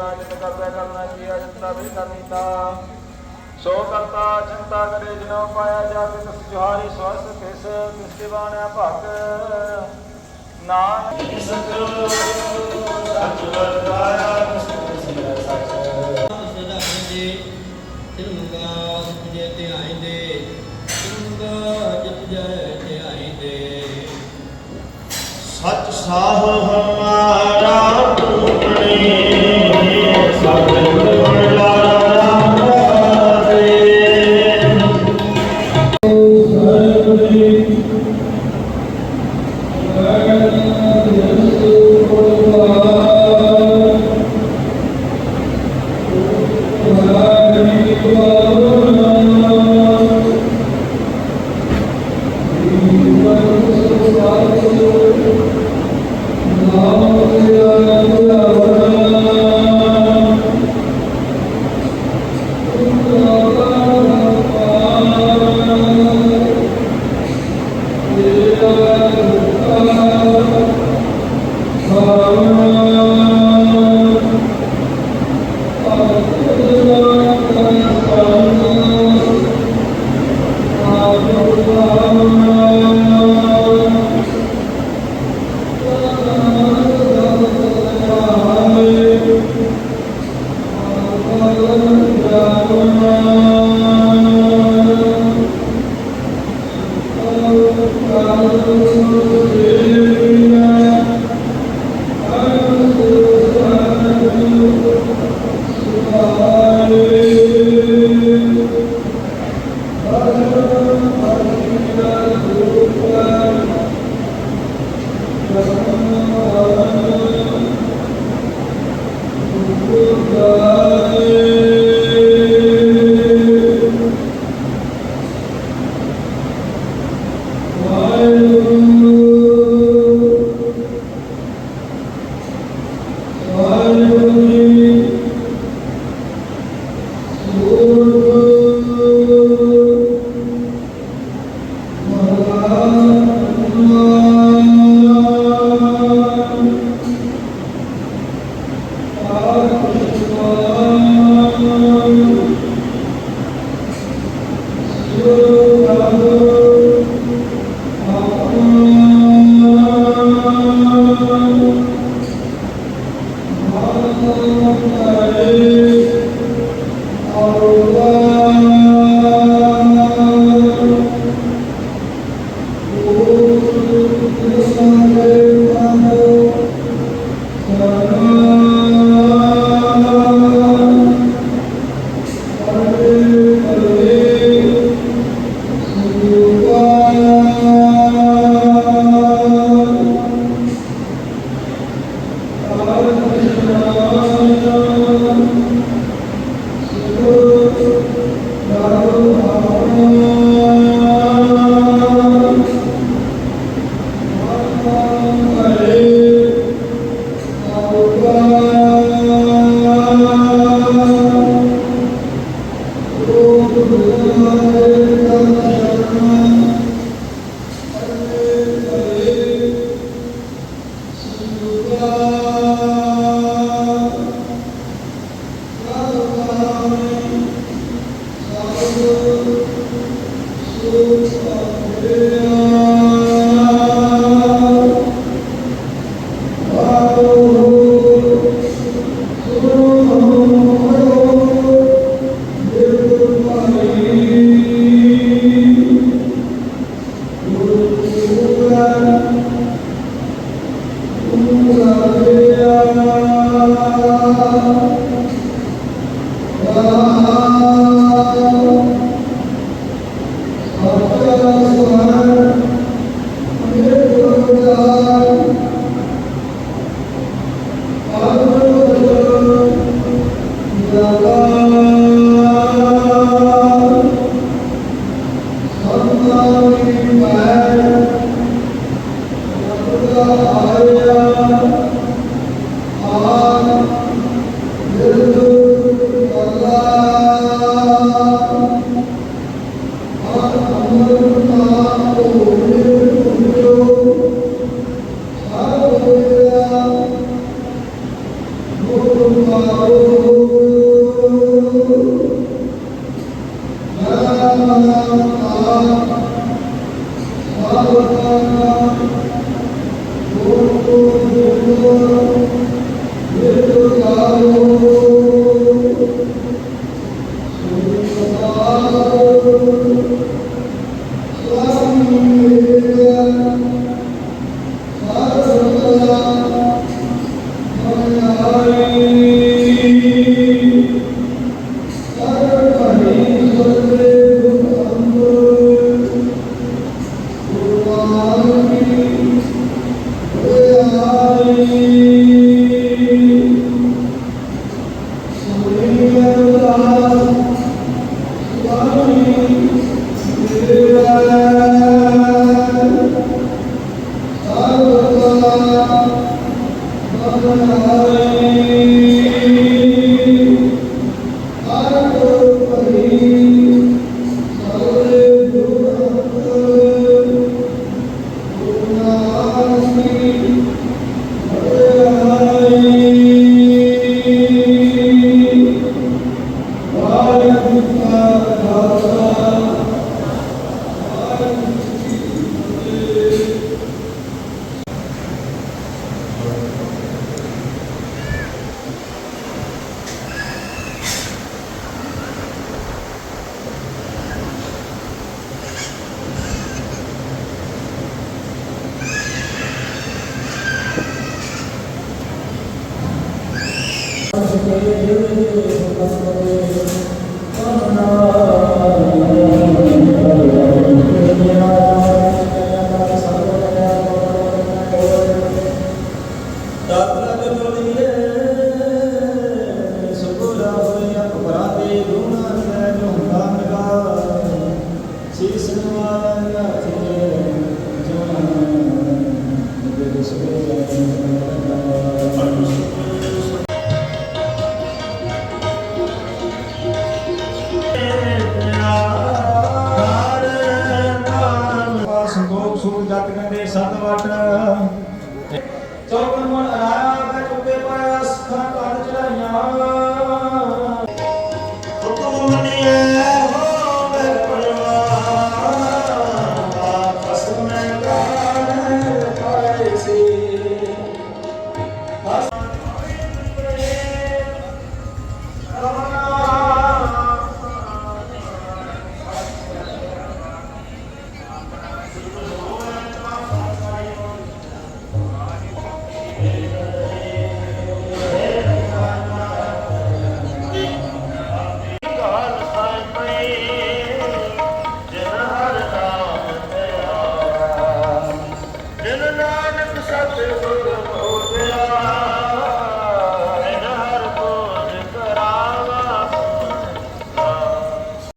ਕਰਨਾ ਜਿਤ ਕਰਦਾ ਕਰਨਾ ਕੀਆ ਜਿਤਨਾ ਵੀ ਕਰਨੀ ਤਾ ਸੋ ਕਰਤਾ ਚਿੰਤਾ ਕਰੇ ਜਿਨੋ ਪਾਇਆ ਜਾਵੇ ਤਿਸ ਜੁਹਾਰੀ ਸਵਸ ਕਿਸ ਕਿਸ ਕੇ ਬਾਣਿਆ ਭਗ ਨਾਨਕ ਸਤਿ ਵਰਤਾਇਆ الله العالمين Yeah.